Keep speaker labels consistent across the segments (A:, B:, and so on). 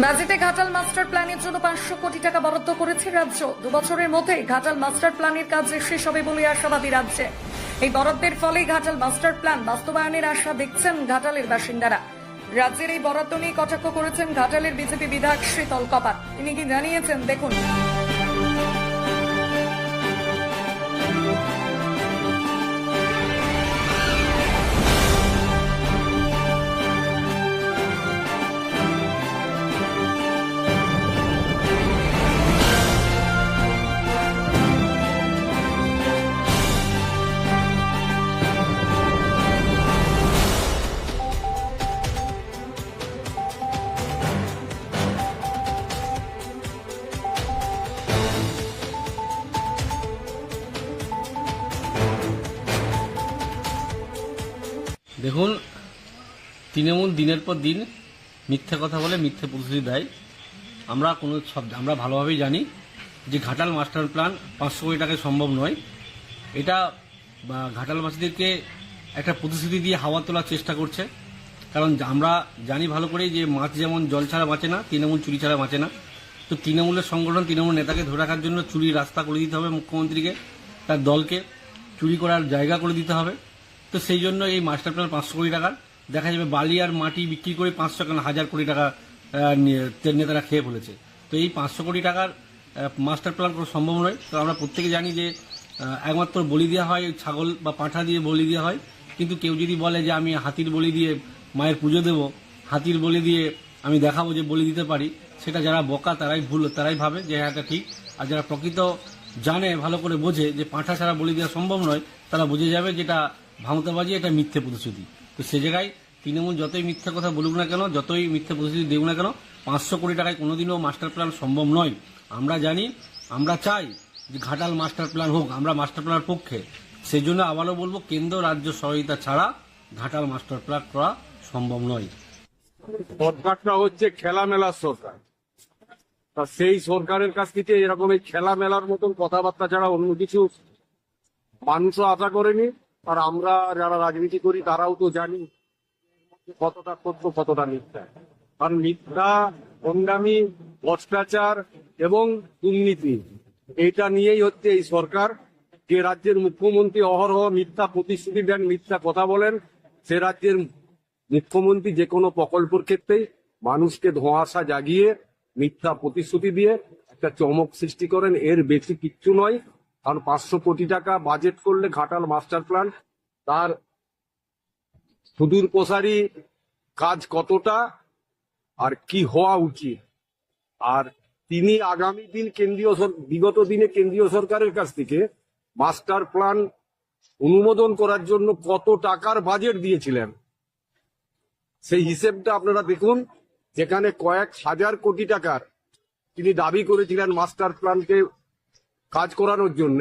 A: বাজেটে ঘাটাল মাস্টার প্ল্যানের জন্য পাঁচশো কোটি টাকা বরাদ্দ করেছে রাজ্য। দুবছরের মধ্যে ঘাটাল মাস্টার প্ল্যানের কাজ শেষ হবে বলে আশাবাদী রাজ্যে। এই বরাদ্দের ফলে ঘাটাল মাস্টার প্ল্যান বাস্তবায়নের আশা দেখছেন ঘাটালের বাসিন্দারা। রাজ্যের এই বরাদ্দ নিয়ে কটাক্ষ করেছেন ঘাটালের বিজেপি বিধায়ক শীতল কপাট তিনি কি জানিয়েছেন? দেখুন।
B: দেখুন, তৃণমূল দিনের পর দিন মিথ্যে কথা বলে মিথ্যে প্রতিশ্রুতি দেয়। আমরা কোনো সব আমরা ভালোভাবেই জানি যে ঘাটাল মাস্টার প্ল্যান পাঁচশো কোটি টাকায় সম্ভব নয়। এটা ঘাটালবাসীদেরকে একটা প্রতিশ্রুতি দিয়ে হাওয়া তোলার চেষ্টা করছে। কারণ আমরা জানি ভালো করেই যে মাছ যেমন জল ছাড়া বাঁচে না, তৃণমূল চুরি ছাড়া বাঁচে না। তো তৃণমূলের সংগঠন, তৃণমূল নেতাকে ধরে রাখার জন্য চুরির রাস্তা করে দিতে হবে মুখ্যমন্ত্রীকে, তার দলকে। চুরি করার জায়গা করে দিতে হবে। তো সেই জন্য এই মাস্টার প্ল্যান পাঁচশো কোটি টাকার দেখা যাবে বালি আর মাটি বিক্রি করে পাঁচশো কেন হাজার কোটি টাকা নেতারা খেয়ে ফেলেছে। তো এই পাঁচশো কোটি টাকার মাস্টার প্ল্যান কোনো সম্ভব নয়। তো আমরা প্রত্যেকে জানি যে একমাত্র বলি দেওয়া হয় ছাগল বা পাঁঠা দিয়ে বলি দেওয়া হয়। কিন্তু কেউ যদি বলে যে আমি হাতির বলি দিয়ে মায়ের পুজো দেব, হাতির বলি দিয়ে আমি দেখাবো যে বলি দিতে পারি, সেটা যারা বকা তারাই ভুল, তারাই ভাবে যে হ্যাঁ এটা ঠিক। আর যারা প্রকৃত জানে, ভালো করে বোঝে যে পাঁঠা ছাড়া বলি দেওয়া সম্ভব নয়, তারা বুঝে যাবে যেটা ভাঙতাবাজি এটা মিথ্যে প্রতিশ্রুতি। তো সে জায়গায় তৃণমূল যতই মিথ্যে কথা বলুক না কেন, যতই মিথ্যে প্রতিশ্রুতি দেব না কেন, পাঁচশো কোটি টাকায় কোনোদিনও মাস্টার প্ল্যান সম্ভব নয়। আমরা জানি, আমরা চাই যে ঘাটাল মাস্টার প্ল্যান হোক, আমরা মাস্টার প্ল্যানের পক্ষে। সেই জন্য আবারও বলব, কেন্দ্র রাজ্য সহায়তা ছাড়া ঘাটাল মাস্টার প্ল্যান করা সম্ভব নয়।
C: সরকারটা হচ্ছে খেলা মেলার সরকার। তা সেই সরকারের কাছ থেকে এরকম এই খেলা মেলার মতন কথাবার্তা ছাড়া অন্য কিছু মানুষও আশা করেনি। আর আমরা যারা রাজনীতি করি, তারাও তো জানি কতটা সত্য, কতটা মিথ্যা। কারণ মিথ্যা, অন্যামি, ভ্রষ্টাচার এবং দুর্নীতি এটা নিয়েই হচ্ছে এই সরকার। যে রাজ্যের মুখ্যমন্ত্রী অহরহ মিথ্যা প্রতিশ্রুতি দেন, মিথ্যা কথা বলেন, সে রাজ্যের মুখ্যমন্ত্রী যে কোনো প্রকল্পের ক্ষেত্রেই মানুষকে ধোঁয়াশা জাগিয়ে মিথ্যা প্রতিশ্রুতি দিয়ে একটা চমক সৃষ্টি করেন। এর বেশি কিচ্ছু নয়। কারণ পাঁচশো কোটি টাকা বাজেট করলে ঘাটাল মাস্টার প্ল্যান তার সুদূর প্রসারী কাজ কতটা আর কি হওয়া উচিত? আর তিনি আগামী দিন কেন্দ্রীয় বিগত দিনে কেন্দ্রীয় সরকারের কাছ থেকে মাস্টার প্ল্যান অনুমোদন করার জন্য কত টাকার বাজেট দিয়েছিলেন? সেই হিসেবটা আপনারা দেখুন, যেখানে কয়েক হাজার কোটি টাকার তিনি দাবি করেছিলেন মাস্টার প্ল্যানকে কাজ করানোর জন্য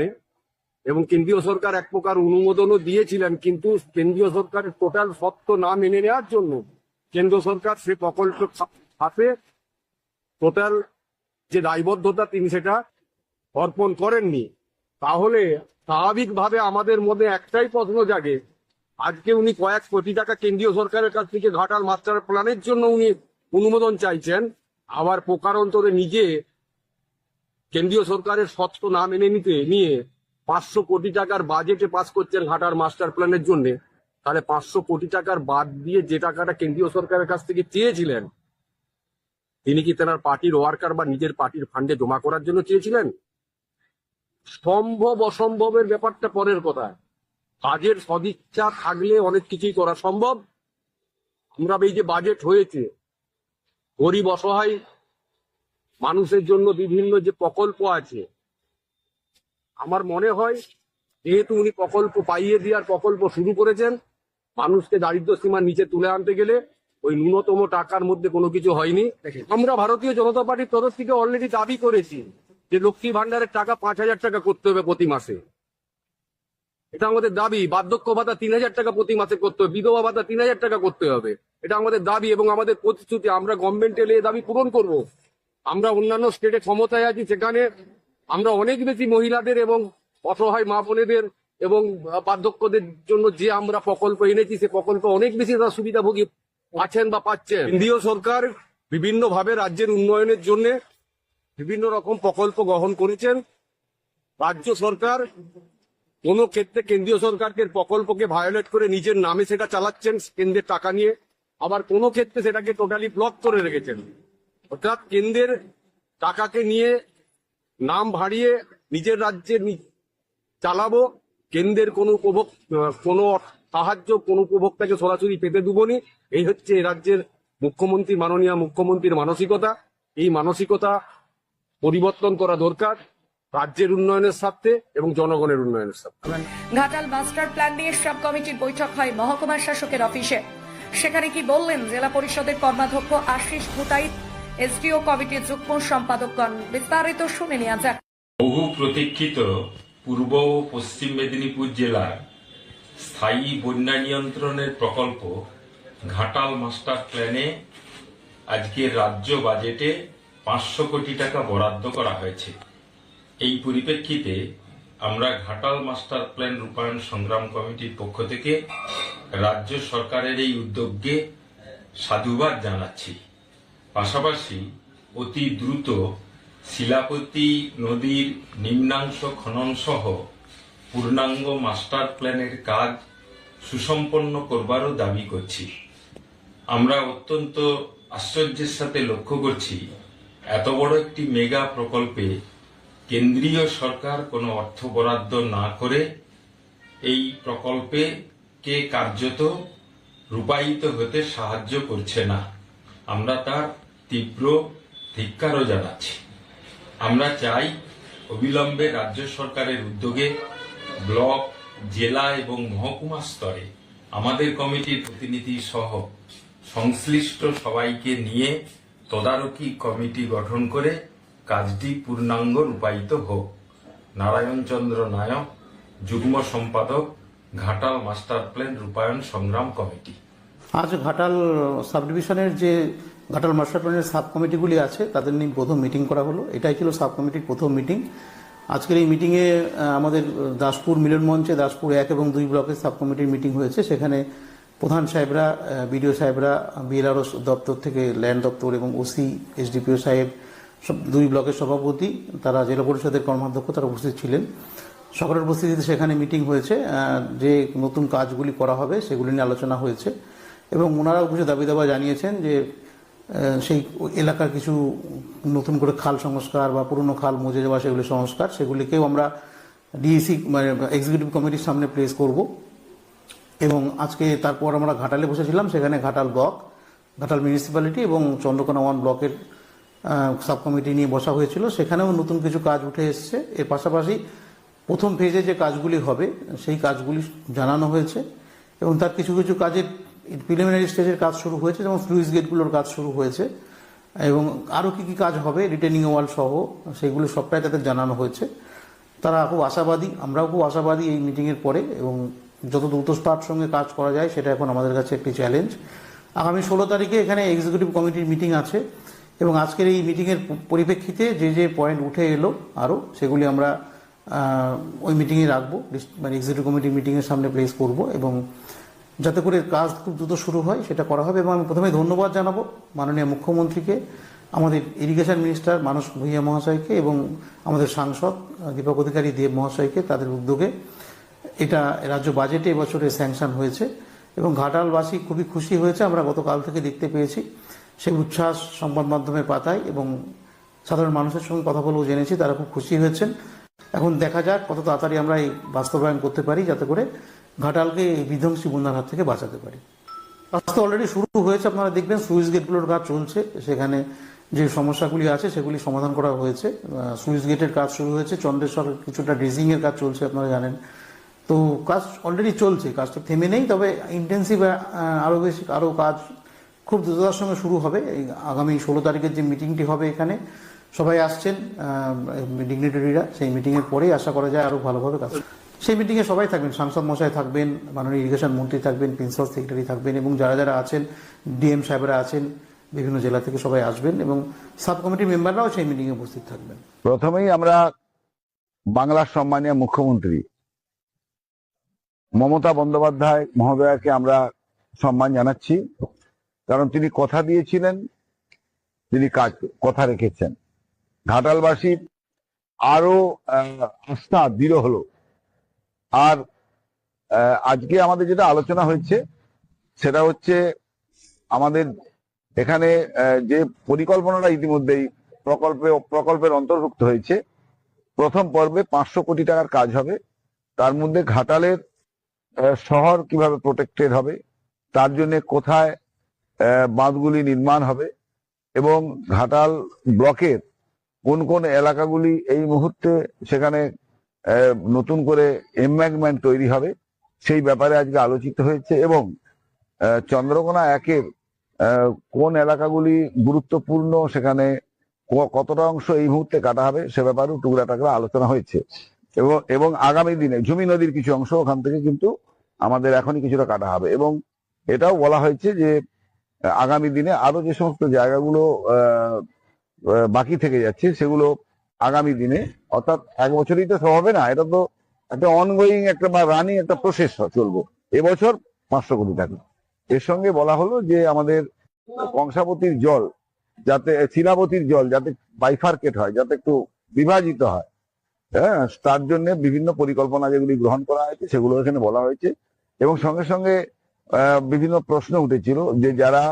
C: এবং কেন্দ্রীয় সরকার এক প্রকার অনুমোদনও দিয়েছিলেন, কিন্তু কেন্দ্রীয় সরকারের টোটাল সত্য না মেনে নেওয়ার জন্য কেন্দ্র সরকার সে প্রকল্প হাতে টোটাল যে দায়বদ্ধতা তিনি সেটা অর্পণ করেননি। তাহলে স্বাভাবিকভাবে আমাদের মধ্যে একটাই প্রশ্ন জাগে, আজকে উনি কয়েক কোটি টাকা কেন্দ্রীয় সরকারের কাছ থেকে ঘাটাল মাস্টার প্ল্যানের জন্য উনি অনুমোদন চাইছেন, আবার প্রকারান্তরে নিজে কেন্দ্রীয় সরকারের সত্য না মেনে নিতে, নিয়ে পাঁচশো কোটি টাকার বাজেটে পাস করছেন ঘাটার মাস্টার প্ল্যানের জন্য। তাহলে পাঁচশো কোটি টাকার বাদ দিয়ে যে টাকাটা কেন্দ্রীয় সরকারের কাছ থেকে চেয়েছিলেন, তিনি কি তেনার পার্টির ওয়ার্কার বা নিজের পার্টির ফান্ডে জমা করার জন্য চেয়েছিলেন? সম্ভব, অসম্ভবের ব্যাপারটা পরের কথা কাজের সদিচ্ছা থাকলে অনেক কিছুই করা সম্ভব। আমরা এই যে বাজেট হয়েছে, গরিব, অসহায় মানুষের জন্য বিভিন্ন যে প্রকল্প আছে আমার মনে হয় যেহেতু উনি প্রকল্প পাইয়ে দেওয়ার প্রকল্প শুরু করেছেন মানুষকে দারিদ্র সীমার নিচে তুলে আনতে গেলে ওই ন্যূনতম টাকার মধ্যে কোনো কিছু হয়নি। আমরা ভারতীয় জনতা পার্টির তরফ থেকে অলরেডি দাবি করেছি যে লক্ষ্মী ভান্ডারের টাকা পাঁচ হাজার টাকা করতে হবে প্রতি মাসে। এটা আমাদের দাবি। বার্ধক্য ভাতা তিন হাজার টাকা প্রতি মাসে করতে হবে। বিধবা ভাতা তিন হাজার টাকা করতে হবে। এটা আমাদের দাবি এবং আমাদের প্রতিশ্রুতি। আমরা গভর্নমেন্টে এলে দাবি পূরণ করব। আমরা অন্যান্য স্টেটে ক্ষমতায় আছি, সেখানে আমরা অনেক বেশি মহিলাদের এবং অসহায় মা বোনেদের এবং বার্ধক্যদের জন্য যে আমরা প্রকল্প এনেছি, সে প্রকল্প অনেক বেশি তারা সুবিধাভোগী আছেন বা পাচ্ছেন। কেন্দ্রীয় সরকার বিভিন্নভাবে রাজ্যের উন্নয়নের জন্য বিভিন্ন রকম প্রকল্প গ্রহণ করেছেন। রাজ্য সরকার কোন ক্ষেত্রে কেন্দ্রীয় সরকারকে প্রকল্পকে ভায়োলেট করে নিজের নামে সেটা চালাচ্ছেন, কেন্দ্রের টাকা নিয়ে। আবার কোনো ক্ষেত্রে সেটাকে টোটালি ব্লক করে রেখেছেন। অর্থাৎ কেন্দ্রের টাকাকে নিয়ে নাম ভাড়িয়ে নিজের রাজ্যে চালাবো, কেন্দ্রের কোনো উপভোগ কোনো সাহায্য, কোনো উপভোক্তাকে সরাসরি পেতে দেবনি। এই হচ্ছে রাজ্যের মুখ্যমন্ত্রী, মাননীয় মুখ্যমন্ত্রীর মানসিকতা। এই মানসিকতা পরিবর্তন করা দরকার রাজ্যের উন্নয়নের স্বার্থে এবং জনগণের উন্নয়নের স্বার্থে।
A: ঘাটাল মাস্টার প্ল্যান নিয়ে সাব কমিটির বৈঠক হয় মহকুমা শাসকের অফিসে। সেখানে কি বললেন জেলা পরিষদের কর্মাধ্যক্ষ আশিস ভুতাইত? এসডিও কমিটির যুগ্ম সম্পাদকগণ বিস্তারিত শুনে নেওয়া যাক।
D: বহু প্রতীক্ষিত পূর্ব ও পশ্চিম মেদিনীপুর জেলার স্থায়ী বন্যা নিয়ন্ত্রণের প্রকল্প ঘাটাল মাস্টার প্ল্যানে আজকে রাজ্য বাজেটে পাঁচশো কোটি টাকা বরাদ্দ করা হয়েছে। এই পরিপ্রেক্ষিতে আমরা ঘাটাল মাস্টার প্ল্যান রূপায়ণ সংগ্রাম কমিটির পক্ষ থেকে রাজ্য সরকারের এই উদ্যোগকে সাধুবাদ জানাচ্ছি। পাশাপাশি অতি দ্রুত শিলাপতি নদীর নিম্নাংশ খনন সহ পূর্ণাঙ্গ মাস্টার প্ল্যানের কাজ সুসম্পন্ন করবারও দাবি করছি। আমরা অত্যন্ত আশ্চর্যের সাথে লক্ষ্য করছি, এত বড় একটি মেগা প্রকল্পে কেন্দ্রীয় সরকার কোনো অর্থ বরাদ্দ না করে এই প্রকল্পে কে কার্যত রূপায়িত হতে সাহায্য করছে না। আমরা তার তীব্র ধিক্কারও জানাচ্ছি। আমরা চাই অবিলম্বে রাজ্য সরকারের উদ্যোগে ব্লক, জেলা এবং মহকুমা স্তরে আমাদের কমিটির প্রতিনিধি সহ সংশ্লিষ্ট সবাইকে নিয়ে তদারকি কমিটি গঠন করে কাজটি পূর্ণাঙ্গ রূপায়িত হোক। নারায়ণচন্দ্র নায়ক, যুগ্ম সম্পাদক, ঘাটাল মাস্টার প্ল্যান রূপায়ণ সংগ্রাম কমিটি।
E: আজ ঘাটাল সাব ডিভিশনের যে ঘাটাল মাস্টার প্ল্যানের সাব কমিটিগুলি আছে, তাদের নিয়ে প্রথম মিটিং করা হলো। এটাই ছিল সাব কমিটির প্রথম মিটিং। আজকের এই মিটিংয়ে আমাদের দাসপুর মিলন মঞ্চে, দাসপুর এক এবং দুই ব্লকের সাব কমিটির মিটিং হয়েছে। সেখানে প্রধান সাহেবরা বিডিও সাহেবরা, বিএলআরও দপ্তর থেকে ল্যান্ড দপ্তর এবং ওসি, এসডিপিও সাহেব, সব দুই ব্লকের সভাপতি, তারা জেলা পরিষদের কর্মাধ্যক্ষ, তারা উপস্থিত ছিলেন। সকলের উপস্থিতিতে সেখানে মিটিং হয়েছে যে নতুন কাজগুলি করা হবে সেগুলি নিয়ে আলোচনা হয়েছে। এবং ওনারাও কিছু দাবি দাবা জানিয়েছেন যে সেই এলাকার কিছু নতুন করে খাল সংস্কার বা পুরনো খাল মজে যাওয়া, সেগুলি সংস্কার, সেগুলিকেও আমরা ডিএসি মানে এক্সিকিউটিভ কমিটির সামনে প্লেস করব। এবং আজকে তারপর আমরা ঘাটালে বসেছিলাম, সেখানে ঘাটাল ব্লক, ঘাটাল মিউনিসিপ্যালিটি এবং চন্দ্রকোনা ওয়ান ব্লকের সাব কমিটি নিয়ে বসা হয়েছিল। সেখানেও নতুন কিছু কাজ উঠে এসছে। এর পাশাপাশি প্রথম ফেজে যে কাজগুলি হবে, সেই কাজগুলি জানানো হয়েছে এবং তার কিছু কিছু কাজের প্রিলিমিনারি স্টেজের কাজ শুরু হয়েছে, যেমন স্লুইস গেটগুলোর কাজ শুরু হয়েছে, এবং আরও কি কি কাজ হবে রিটেনিং ওয়াল সহ সেগুলো সবটাই তাদের জানানো হয়েছে। তারা খুব আশাবাদী, আমরাও খুব আশাবাদী এই মিটিংয়ের পরে, এবং যত দ্রুত দ্রুততার সঙ্গে কাজ করা যায়, সেটা এখন আমাদের কাছে একটি চ্যালেঞ্জ আগামী ষোলো তারিখে এখানে এক্সিকিউটিভ কমিটির মিটিং আছে, এবং আজকের এই মিটিংয়ের পরিপ্রেক্ষিতে যে যে পয়েন্ট উঠে এলো আরও সেগুলি আমরা ওই মিটিংয়ে রাখব মানে এক্সিকিউটিভ কমিটির মিটিংয়ের সামনে প্লেস করব, এবং যাতে করে কাজ খুব দ্রুত শুরু হয়, সেটা করা হবে। এবং আমি প্রথমে ধন্যবাদ জানাব মাননীয় মুখ্যমন্ত্রীকে, আমাদের ইরিগেশন মিনিস্টার মানস ভূঁইয়া মহাশয়কে এবং আমাদের সাংসদ দীপক অধিকারী দেব মহাশয়কে তাদের উদ্যোগে। এটা রাজ্য বাজেটে এবছরে স্যাংশন হয়েছে এবং ঘাটালবাসী খুবই খুশি হয়েছে, আমরা গতকাল থেকে দেখতে পেয়েছি। সেই উচ্ছ্বাস সংবাদ মাধ্যমে পাতায় এবং সাধারণ মানুষের সঙ্গে কথা বলেও জেনেছি, তারা খুব খুশি হয়েছেন। এখন দেখা যাক কত তাড়াতাড়ি আমরা এই বাস্তবায়ন করতে পারি যাতে করে ঘাটালকে বিধ্বংসী বন্যার হাত থেকে বাঁচাতে পারি। কাজ তো অলরেডি শুরু হয়েছে, আপনারা দেখবেন, সুইচ গেটগুলোর কাজ চলছে। সেখানে যে সমস্যাগুলি আছে, সেগুলি সমাধান করা হয়েছে। সুইচ গেটের কাজ শুরু হয়েছে। চন্দ্রেশ্বর কিছুটা ড্রেজিং এর কাজ চলছে, আপনারা জানেন। তো কাজ অলরেডি চলছে কাজটা থেমে নেই, তবে ইন্টেন্সিভ আরও বেশি আরও কাজ খুব দ্রুততার সঙ্গে শুরু হবে। আগামী ষোলো তারিখের যে মিটিংটি হবে এখানে, সবাই আসছেন ডিগনিটারিরা সেই মিটিংয়ের পরেই আশা করা যায় আরও ভালোভাবে কাজ। সেই মিটিংয়ে সবাই থাকবেন, সাংসদ মশাই থাকবেন, মাননীয় ইরিগেশন মন্ত্রী থাকবেন প্রিন্সিপাল সেক্রেটারি থাকবেন এবং যারা যারা আছেন ডিএম সাহেবরা আছেন, বিভিন্ন জেলা থেকে সবাই আসবেন এবং সাব কমিটির মেম্বাররাও সেই মিটিংয়ে উপস্থিত থাকবেন।
F: প্রথমেই আমরা বাংলার সম্মানীয় মুখ্যমন্ত্রী মমতা বন্দ্যোপাধ্যায় মহোদয়াকে আমরা সম্মান জানাচ্ছি, কারণ তিনি কথা দিয়েছিলেন, তিনি কাজ, কথা রেখেছেন। ঘাটালবাসীর আরও আস্থা দৃঢ় হলো। আর আজকে আমাদের যেটা আলোচনা হয়েছে, সেটা হচ্ছে আমাদের এখানে যে পরিকল্পনাটা ইতিমধ্যেই প্রকল্পে, প্রকল্পের অন্তর্ভুক্ত হয়েছে, প্রথম পর্বে পাঁচশো কোটি টাকার কাজ হবে। তার মধ্যে ঘাটালের শহর কীভাবে প্রোটেক্টেড হবে, তার জন্য কোথায় বাঁধগুলি নির্মাণ হবে, এবং ঘাটাল ব্লকের কোন কোন এলাকাগুলি এই মুহূর্তে সেখানে নতুন করে এম্যাগমেন্ট তৈরি হবে। সেই ব্যাপারে আজকে আলোচিত হয়েছে এবং চন্দ্রকোনা একের কোন এলাকাগুলি গুরুত্বপূর্ণ, সেখানে কতটা অংশ এই মুহূর্তে কাটা হবে, সে ব্যাপারেও টুকরা টাকরা আলোচনা হয়েছে। এবং এবং আগামী দিনে ঝুমি নদীর কিছু অংশ ওখান থেকে কিন্তু আমাদের এখনই কিছুটা কাটা হবে। এবং এটাও বলা হয়েছে যে, আগামী দিনে আরও যে সমস্ত জায়গাগুলো বাকি থেকে যাচ্ছে, সেগুলো আগামী দিনে, অর্থাৎ এক বছরই তো হবে না, এটা তো একটা অনগোয়িং একটা বা রানিং একটা প্রসেস চলবো। এবছর পাঁচশো কোটি টাকা। এর সঙ্গে বলা হলো যে আমাদের কংসাবতীর জল, যাতে, শিলাবতীর জল যাতে বাইফার্কেট হয়, যাতে একটু বিভাজিত হয় হ্যাঁ তার জন্য বিভিন্ন পরিকল্পনা যেগুলি গ্রহণ করা হয়েছে, সেগুলো এখানে বলা হয়েছে। এবং সঙ্গে সঙ্গে বিভিন্ন প্রশ্ন উঠেছিল যে যারা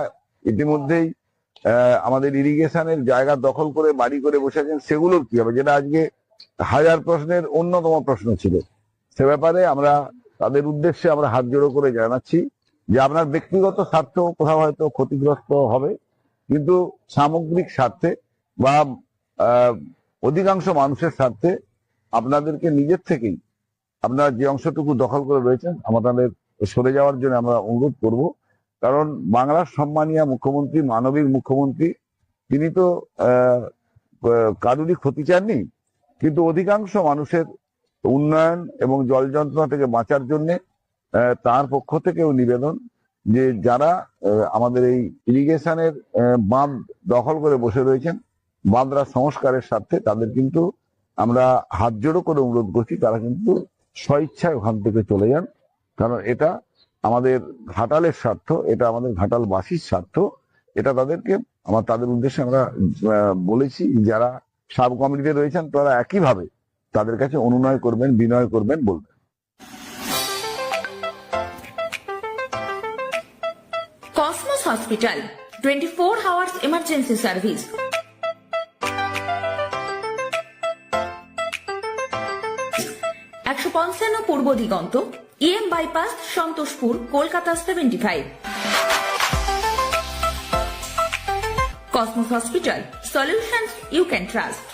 F: ইতিমধ্যেই আমাদের ইরিগেশনের জায়গা দখল করে, বাড়ি করে বসে আছেন সেগুলোর কি হবে? যেটা আজকে হাজার প্রশ্নের অন্যতম প্রশ্ন ছিল। সে ব্যাপারে আমরা তাদের উদ্দেশ্যে আমরা হাত জোড়ো করে জানাচ্ছি যে আপনার ব্যক্তিগত স্বার্থ কোথাও হয়তো ক্ষতিগ্রস্ত হবে, কিন্তু সামগ্রিক স্বার্থে বা অধিকাংশ মানুষের স্বার্থে আপনাদেরকে নিজের থেকেই আপনারা যে অংশটুকু দখল করে রয়েছেন আমাদের সরে যাওয়ার জন্য আমরা অনুরোধ করব। কারণ বাংলার সম্মানীয় মুখ্যমন্ত্রী, মানবিক মুখ্যমন্ত্রী, তিনি তো কারুরই ক্ষতি চাননি। কিন্তু অধিকাংশ মানুষের উন্নয়ন এবং জল যন্ত্রণা থেকে বাঁচার জন্য তার পক্ষ থেকেও নিবেদন যে যারা আমাদের এই ইরিগেশনের বাঁধ দখল করে বসে রয়েছেন, বাঁধরা সংস্কারের স্বার্থে, তাদের কিন্তু আমরা হাত জোড়ো করে অনুরোধ করছি, তারা কিন্তু স্বইচ্ছায় ওখান থেকে চলে যান। কারণ এটা আমাদের ঘাটালের স্বার্থ এটা আমাদের ঘাটাল ঘাটালবাসীর স্বার্থ এটা তাদেরকে আমার তাদের উদ্দেশ্যে আমরা বলেছি যারা সাব কমিটিতে রয়েছেন তারা একইভাবে তাদের কাছে অনুনয় করবেন বিনয় করবেন বলবেন
G: Cosmos Hospital, 24 hours emergency service. একশো পঞ্চান্ন Purba Diganta EM bypass Santoshpur Kolkata seventy five Cosmos hospital solution you can trust